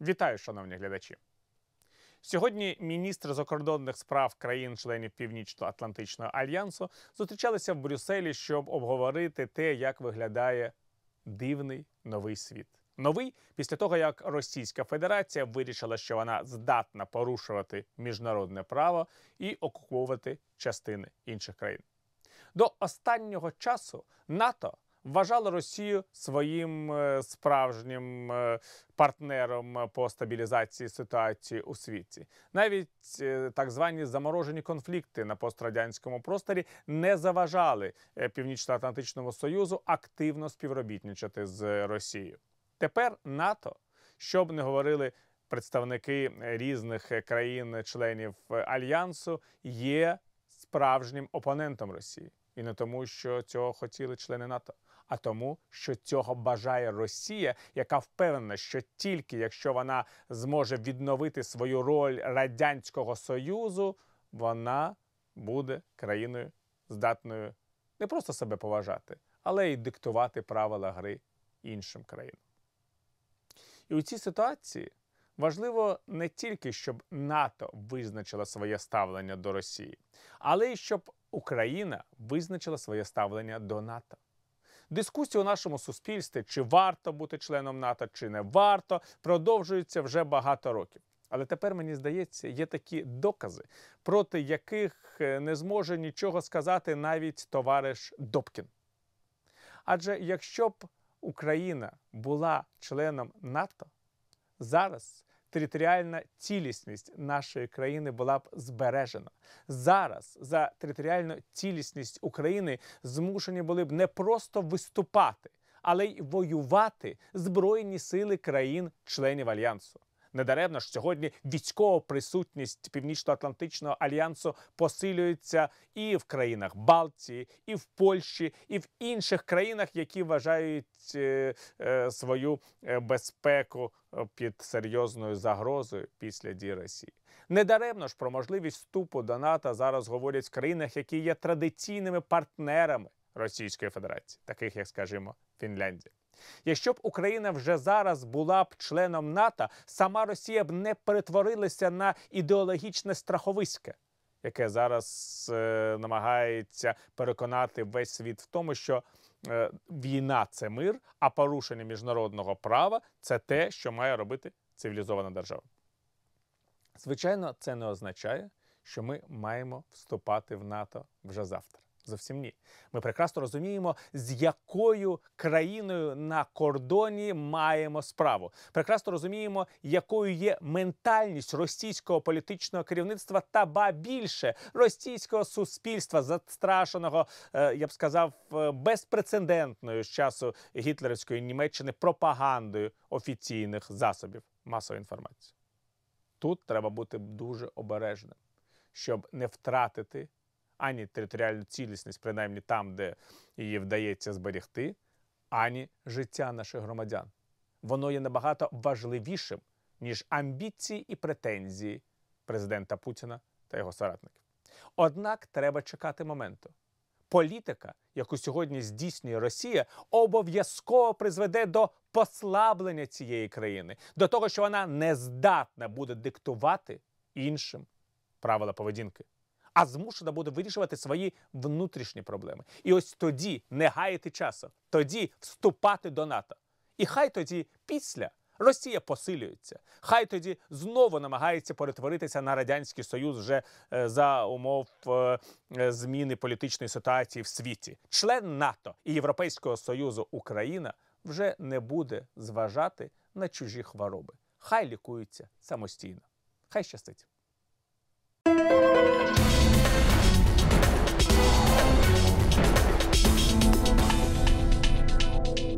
Вітаю, шановні глядачі. Сьогодні міністри закордонних справ країн-членів Північно-Атлантичного альянсу зустрічалися в Брюсселі, щоб обговорити те, як виглядає дивний новий світ. Новий після того, як Російська Федерація вирішила, що вона здатна порушувати міжнародне право і окуповувати частини інших країн. До останнього часу НАТО вважало Росію своїм е, справжнім е, партнером по стабілізації ситуації у світі. Навіть е, так звані заморожені конфлікти на пострадянському просторі не заважали Північно-Атлантичному Союзу активно співробітничати з Росією. Тепер НАТО, що б не говорили представники різних е, країн-членів е, альянсу, є справжнім опонентом Росії. І не тому, що цього хотіли члени НАТО, а тому, що цього бажає Росія, яка впевнена, що тільки якщо вона зможе відновити свою роль радянського союзу, вона буде країною здатною не просто себе поважати, але й диктувати правила гри іншим країнам. І у цій ситуації важливо не тільки, щоб НАТО визначила своє ставлення до Росії, але й щоб Україна визначила своє ставлення до НАТО. Дискусія у нашому суспільстві, чи варто бути членом НАТО, чи не варто, продовжується вже багато років. Але тепер мені здається, є такі докази, проти яких е, не зможе нічого сказати навіть товариш Добкін. Адже якщо б Україна була членом НАТО, зараз територіальна цілісність нашої країни була б збережена. Зараз за територіальну цілісність України змушені були б не просто виступати, але й воювати збройні сили країн-членів альянсу. Недаремно ж сьогодні військова присутність Північно-Атлантичного альянсу посилюється і в країнах Балтії, і в Польщі, і в інших країнах, які вважають е, е, свою е, безпеку е, під серйозною загрозою після дій Росії. Недаремно ж про можливість вступу до НАТО зараз говорять в країнах, які є традиційними партнерами Російської Федерації, таких як, скажімо, Фінляндія. Якщо б Україна вже зараз була б членом НАТО, сама Росія б не перетворилася на ідеологічне страховиське, яке зараз е, намагається переконати весь світ в тому, що е, війна це мир, а порушення міжнародного права це те, що має робити цивілізована держава. Звичайно, це не означає, що ми маємо вступати в НАТО вже завтра. Зовсім ні. Ми прекрасно розуміємо, з якою країною на кордоні маємо справу. Прекрасно розуміємо, якою є ментальність російського політичного керівництва та ба більше російського суспільства, застрашеного, е, я б сказав, е, безпрецедентною з часу гітлерівської Німеччини пропагандою офіційних засобів масової інформації. Тут треба бути дуже обережним, щоб не втратити ані територіальну цілісність, принаймні там, де її вдається зберегти, ані життя наших громадян. Воно є набагато важливішим, ніж амбіції і претензії президента Путіна та його соратників. Однак треба чекати моменту. Політика, яку сьогодні здійснює Росія, обов'язково призведе до послаблення цієї країни, до того, що вона не здатна буде диктувати іншим правила поведінки а змушена буде вирішувати свої внутрішні проблеми. І ось тоді не гаяти часу, тоді вступати до НАТО. І хай тоді після Росія посилюється, хай тоді знову намагається перетворитися на радянський союз вже е, за умов е, е, зміни політичної ситуації в світі. Член НАТО і Європейського союзу Україна вже не буде зважати на чужі хвороби. Хай лікуються самостійно. Хай щастить.